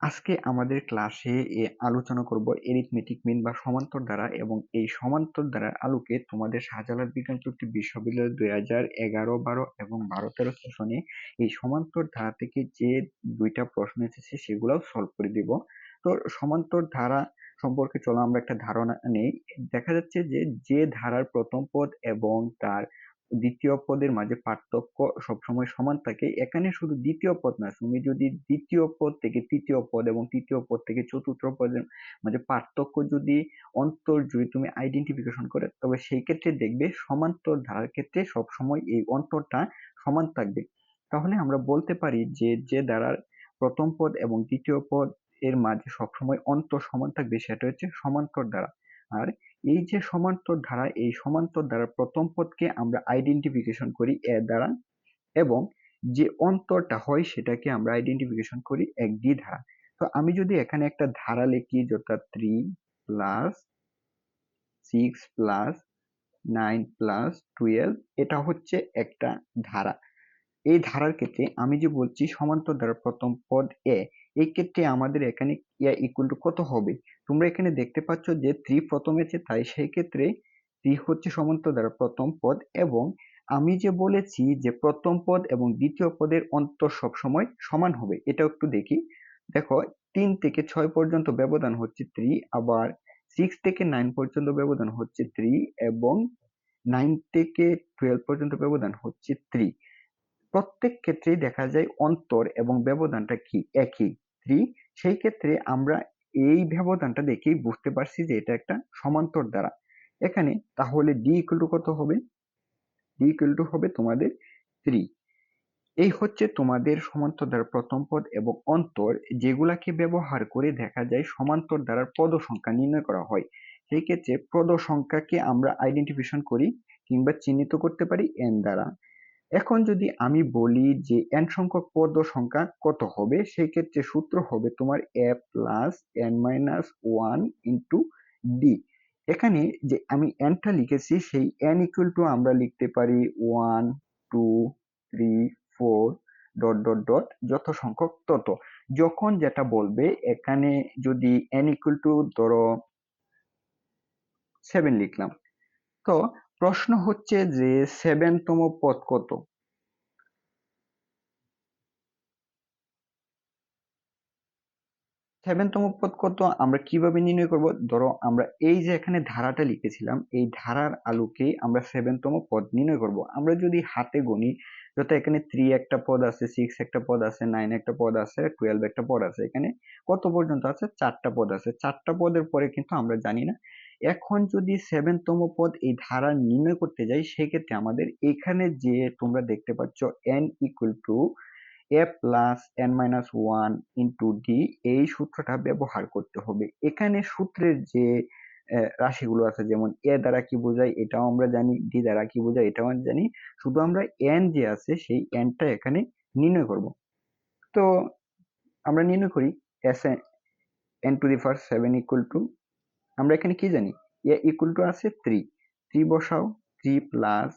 আজকে আমাদের ক্লাসে এ আলোচনা করব এরিথমেটিক মিন বা সমান্তর ধারা এবং এই সমান্তর ধারার আলোকে তোমাদের শাহজালাল বিজ্ঞান চুক্তি বিশ্ববিদ্যালয় দুই হাজার এগারো বারো এবং বারো তেরো সেশনে এই সমান্তর ধারা থেকে যে দুইটা প্রশ্ন এসেছে সেগুলোও সলভ করে দিব। তো সমান্তর ধারা সম্পর্কে চলো আমরা একটা ধারণা নেই। দেখা যাচ্ছে যে যে ধারার প্রথম পদ এবং তার দ্বিতীয় পদের মাঝে পার্থক্য সবসময় সমান থাকে। এখানে শুধু দ্বিতীয় পদ না তুমি যদি দ্বিতীয় পদ থেকে তৃতীয় পদ এবং তৃতীয় পদ থেকে চতুর্থ পদের মাঝে পার্থক্য যদি অন্তর যদি তুমি আইডেন্টিফিকেশন করে, তবে সেই ক্ষেত্রে দেখবে সমান্তর ধারার ক্ষেত্রে সবসময় এই অন্তরটা সমান থাকবে। তাহলে আমরা বলতে পারি যে যে ধারার প্রথম পদ এবং দ্বিতীয় পদ এর মাঝে সবসময় অন্তর সমান থাকবে, সেটা হচ্ছে সমান্তর ধারা। আর এই যে সমান্তর ধারা, এই সমান্তর ধারার প্রথম পদকে আমরা আইডেন্টিফিকেশন করি এ দ্বারা এবং যে অন্তরটা হয় সেটাকে আমরা আইডেন্টিফিকেশন করি এক ডি ধারা। তো আমি যদি এখানে একটা ধারা লিখি যথা three plus six plus nine plus twelve এটা হচ্ছে একটা ধারা। এই ধারার ক্ষেত্রে আমি যে বলছি সমান্তর ধারার প্রথম পদ এ এই ক্ষেত্রে আমাদের এখানে এ ইকুয়াল টু কত হবে? তোমরা এখানে দেখতে পাচ্ছ যে থ্রি প্রথম আছে তাই সেই ক্ষেত্রে থ্রি হচ্ছে সমান্তর দ্বারা প্রথম পদ এবং আমি যে বলেছি যে প্রথম পদ এবং দ্বিতীয় পদের অন্তর সবসময় সমান হবে এটা একটু দেখি। দেখো, তিন থেকে ছয় পর্যন্ত ব্যবধান হচ্ছে থ্রি আবার সিক্স থেকে নাইন পর্যন্ত ব্যবধান হচ্ছে থ্রি এবং নাইন থেকে টুয়েলভ পর্যন্ত ব্যবধান হচ্ছে থ্রি প্রত্যেক ক্ষেত্রেই দেখা যায় অন্তর এবং ব্যবধানটা কি? একই। থ্রি সেই ক্ষেত্রে আমরা এই ব্যবধানটা দেখেই বুঝতে পারছি যে এটা একটা সমান্তর দ্বারা। এখানে তাহলে ডি ইকুয়াল টু কত হবে? ডি ইকুয়াল টু হবে তোমাদের থ্রি এই হচ্ছে তোমাদের সমান্তর দ্বারা প্রথম পদ এবং অন্তর যেগুলাকে ব্যবহার করে দেখা যায় সমান্তর দ্বারার পদ সংখ্যা নির্ণয় করা হয়। সেই ক্ষেত্রে পদ সংখ্যাকে আমরা আইডেন্টিফিকেশন করি কিংবা চিহ্নিত করতে পারি এন দ্বারা। এখন যদি আমি বলি যে এন সংখ্যক পদ সংখ্যা কত হবে সেই ক্ষেত্রে সূত্র হবে তোমার A plus N minus one into D এখানে যে আমি এনটা লিখেছি, সেই এন ইকুয়াল টু আমরা লিখতে পারি one two three four dot dot dot যত সংখ্যক তত। যখন যেটা বলবে, এখানে যদি এন ইকুয়াল টু ধরো সেভেন লিখলাম, তো প্রশ্ন হচ্ছে যে সেভেনতম পদ কত? সেভেনতম পদ কত? আমরা কীভাবে নির্ণয় করব? ধরো আমরা এই যে এখানে ধারাটা লিখেছিলাম, এই ধারার আলোকে আমরা সেভেনতম পদ নির্ণয় করব। আমরা যদি হাতে গণি যত এখানে থ্রি একটা পদ আছে সিক্স একটা পদ আছে নাইন একটা পদ আছে টুয়েলভ একটা পদ আছে, এখানে কত পর্যন্ত আছে? চারটা পদ আছে। চারটা পদের পরে কিন্তু আমরা জানি না এখন যদি সেভেনতম পদ এই ধারা নির্ণয় করতে যাই, সেক্ষেত্রে আমাদের এখানে যে তোমরা দেখতে পাচ্ছ N equal to A plus N minus one into D এই সূত্রটা ব্যবহার করতে হবে। এখানে সূত্রের যে রাশিগুলো আছে, যেমন এ দ্বারা কি বোঝায়, এটাও আমরা জানি ডি দ্বারা কি বোঝায়, এটাও আমরা জানি। শুধু আমরা এন যে আছে, সেই এনটা এখানে নির্ণয় করব। তো আমরা নির্ণয় করি S N to the first seven equal to আমরা এখানে কি জানি? এ ইকুয়াল টু আছে থ্রি থ্রি বসাও three plus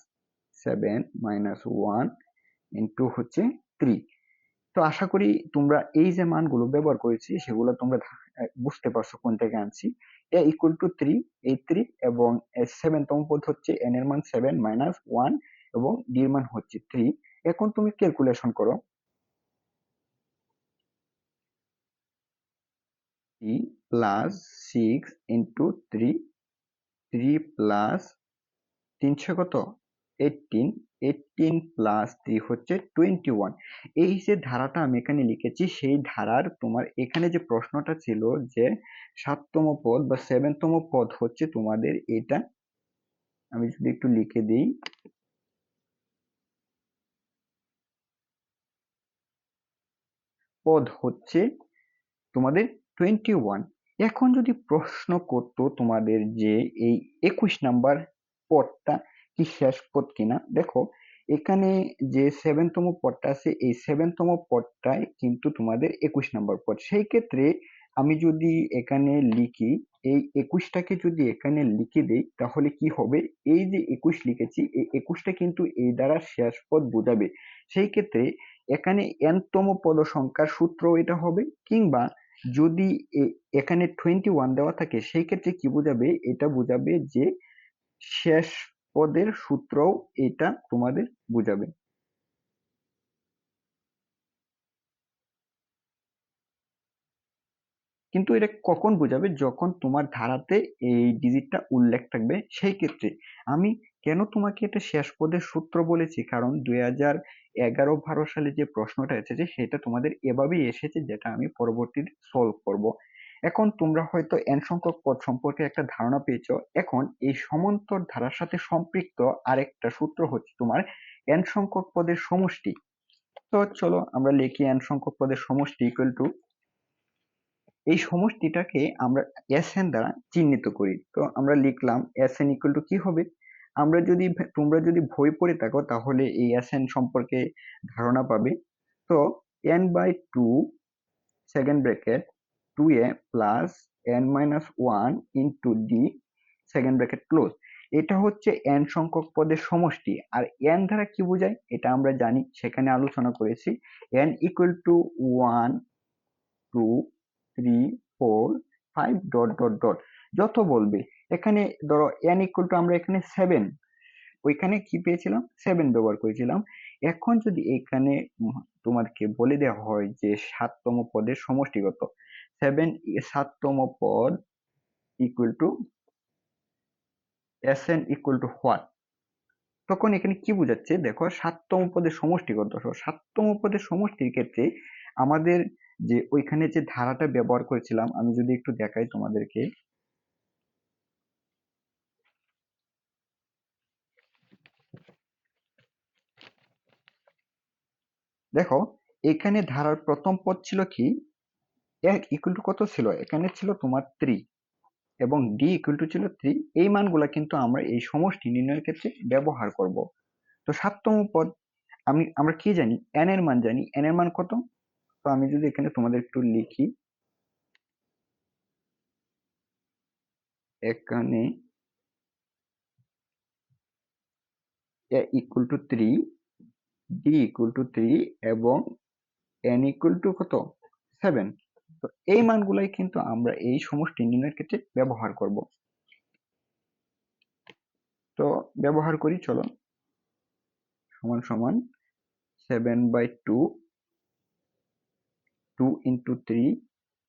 seven minus one into হচ্ছে থ্রি তো আশা করি তোমরা এই যে মানগুলো ব্যবহার করেছি, সেগুলো তোমরা বুঝতে পারছ কোন থেকে আনছি। এ ইকুয়াল টু থ্রি এই থ্রি এবং সেভেনতম পদ হচ্ছে এন এর মান সেভেন মাইনাস ওয়ান এবং ডি এর মান হচ্ছে থ্রি এখন তুমি ক্যালকুলেশন করো। Plus six into three three plus তিনশো কত? এইটিন এইটিন প্লাস থ্রি হচ্ছে টোয়েন্টি ওয়ান এই যে ধারাটা আমি এখানে লিখেছি, সেই ধারার তোমার এখানে যে প্রশ্নটা ছিল যে সাততম পদ বা সেভেনতম পদ হচ্ছে তোমাদের এটা, আমি যদি একটু লিখে দিই। পদ হচ্ছে তোমাদের টোয়েন্টি ওয়ান এখন যদি প্রশ্ন করতো তোমাদের যে এই একুশ নাম্বার পদটা কি শেষ পদ কিনা, দেখো, এখানে যে সেভেনতম পদটা আছে, এই সেভেনতম পদটাই কিন্তু তোমাদের একুশ নাম্বার পদ। সেই ক্ষেত্রে আমি যদি এখানে লিখি, এই একুশটাকে যদি এখানে লিখে দেই, তাহলে কি হবে? এই যে একুশ লিখেছি, এই একুশটা কিন্তু এই দ্বারা শেষ পদ বোঝাবে। সেই ক্ষেত্রে এখানে এনতম পদ সংখ্যার সূত্র এটা হবে, কিংবা যদি এখানে টোয়েন্টি ওয়ান দেওয়া থাকে, সেই ক্ষেত্রে কি বোঝাবে? এটা বোঝাবে যে শেষ পদের সূত্রও এটা তোমাদের বোঝাবে। কিন্তু এটা কখন বোঝাবে? যখন তোমার ধারাতে এই ডিজিটটা উল্লেখ থাকবে, সেই ক্ষেত্রে। আমি কেন তোমাকে এটা শেষ পদের সূত্র বলেছি? কারণ দুই হাজার এগারো বারো সালে যে প্রশ্নটা এসেছে, সেটা তোমাদের এভাবেই এসেছে যেটা আমি পরবর্তীতে সলভ করব। এখন তোমরা হয়তো এন সংখ্যক পদ সম্পর্কে একটা ধারণা পেয়েছ। এখন এই সমান্তর ধারার সাথে সম্পৃক্ত আরেকটা সূত্র হচ্ছে তোমার এন সংখ্যক পদের সমষ্টি। তো চলো আমরা লিখি এন সংখ্যক পদের সমষ্টি ইকুয়াল টু এই সমষ্টিটাকে আমরা এস এন দ্বারা চিহ্নিত করি। তো আমরা লিখলাম এস এন ইকুয়াল টু কি হবে? আমরা যদি তোমরা যদি বই পড়ে থাকো, তাহলে এই এন সম্পর্কে ধারণা পাবে। তো N by two second bracket two A plus N minus one into D second bracket close এটা হচ্ছে এন সংখ্যক পদের সমষ্টি। আর এন দ্বারা কি বোঝায়? এটা আমরা জানি, সেখানে আলোচনা করেছি। N equal to one two three four five dot dot dot যত বলবে এখানে ধরো এন ইকুয়াল টু আমরা এখানে সেভেন ওইখানে কি পেয়েছিলাম? সেভেন ব্যবহার করেছিলাম। এখন যদি এখানে তোমাদেরকে বলে দেওয়া হয় যে সাততম পদের সমষ্টিগত সেভেন সাততম পদ equal to S N equal to what তখন এখানে কি বোঝাচ্ছে? দেখো সাততম পদের সমষ্টিগত সাততম পদের সমষ্টির ক্ষেত্রে আমাদের যে ওইখানে যে ধারাটা ব্যবহার করেছিলাম, আমি যদি একটু দেখাই তোমাদেরকে। দেখো, এখানে ধারার প্রথম পদ ছিল কি? এক ইকুয়াল টু কত ছিল? এখানে ছিল তোমার থ্রি এবং ডি ইকুয়াল টু ছিল থ্রি এই মানগুলা কিন্তু আমরা এই সমষ্টি নির্ণয়ের ক্ষেত্রে ব্যবহার করব। তো সাততম পদ, আমি, আমরা কি জানি? এন এর মান জানি। এন এর মান কত? তো আমি যদি এখানে তোমাদের একটু লিখি। এখানে equal to three D equal to three এবং এন ইকুয়াল টু কত? সেভেন তো এই মানগুলাই কিন্তু আমরা এই সমষ্টি নির্ণয়ের ক্ষেত্রে ব্যবহার করব। তো ব্যবহার করি, চলো। সমান সমান seven by two two into three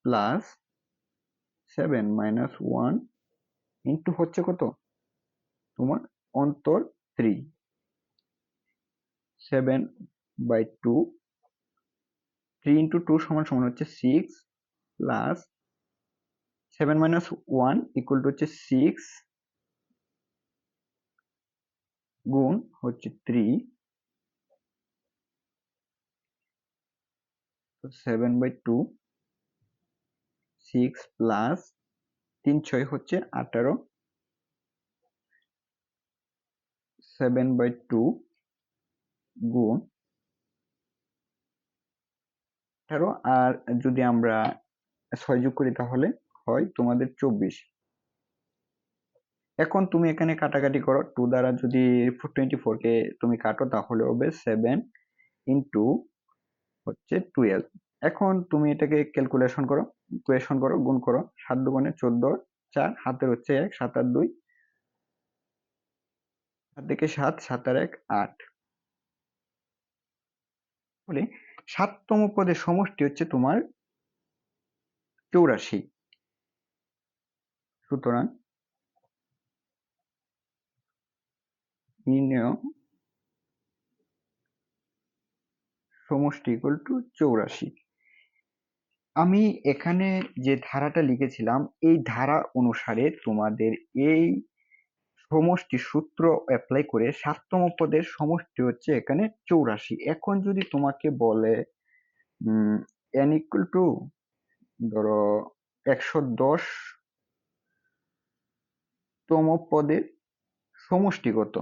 plus seven minus one into হচ্ছে কত? তোমার অন্তর three seven by two three into two সমান সমান হচ্ছে six plus seven minus one equal to হচ্ছে সিক্স গুণ হচ্ছে three seven by two six plus তিন ছয় হচ্ছে আঠারো. সেভেন বাই টু গুণ। আঠারো আর যদি আমরা ছয় যোগ করি তাহলে হয় তোমাদের চব্বিশ। এখন তুমি এখানে কাটাকাটি করো টু দ্বারা যদি টোয়েন্টি ফোর কে তুমি কাটো তাহলে হবে সেভেন ইন্টু হচ্ছে টুয়েলভ এখন তুমি এটাকে ক্যালকুলেশন করো ইকুয়েশন করো, গুণ করো, সাত দুগুণে চোদ্দ, চার হাতের হচ্ছে এক, সাত আর দুই। সাত থেকে সাত সাত আর এক, আট। বলে সাততম পদের সমষ্টি হচ্ছে তোমার চৌরাশি। সুতরাং নির্ণয় সমষ্টি ইকুয়াল টু চৌরাশি। আমি এখানে যে ধারাটা লিখেছিলাম, এই ধারা অনুসারে তোমাদের এই সমষ্টি সূত্র অ্যাপ্লাই করে সাততম পদের সমষ্টি হচ্ছে এখানে চৌরাশি। এখন যদি তোমাকে বলে এন ইকুয়াল টু ধরো, একশো দশ তম পদের সমষ্টিগত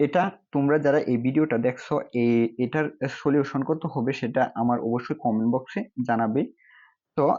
এটা তোমরা যারা এই ভিডিওটা দেখছ, এ, এটার সলিউশন করতে হবে সেটা আমার অবশ্যই কমেন্ট বক্সে জানাবে।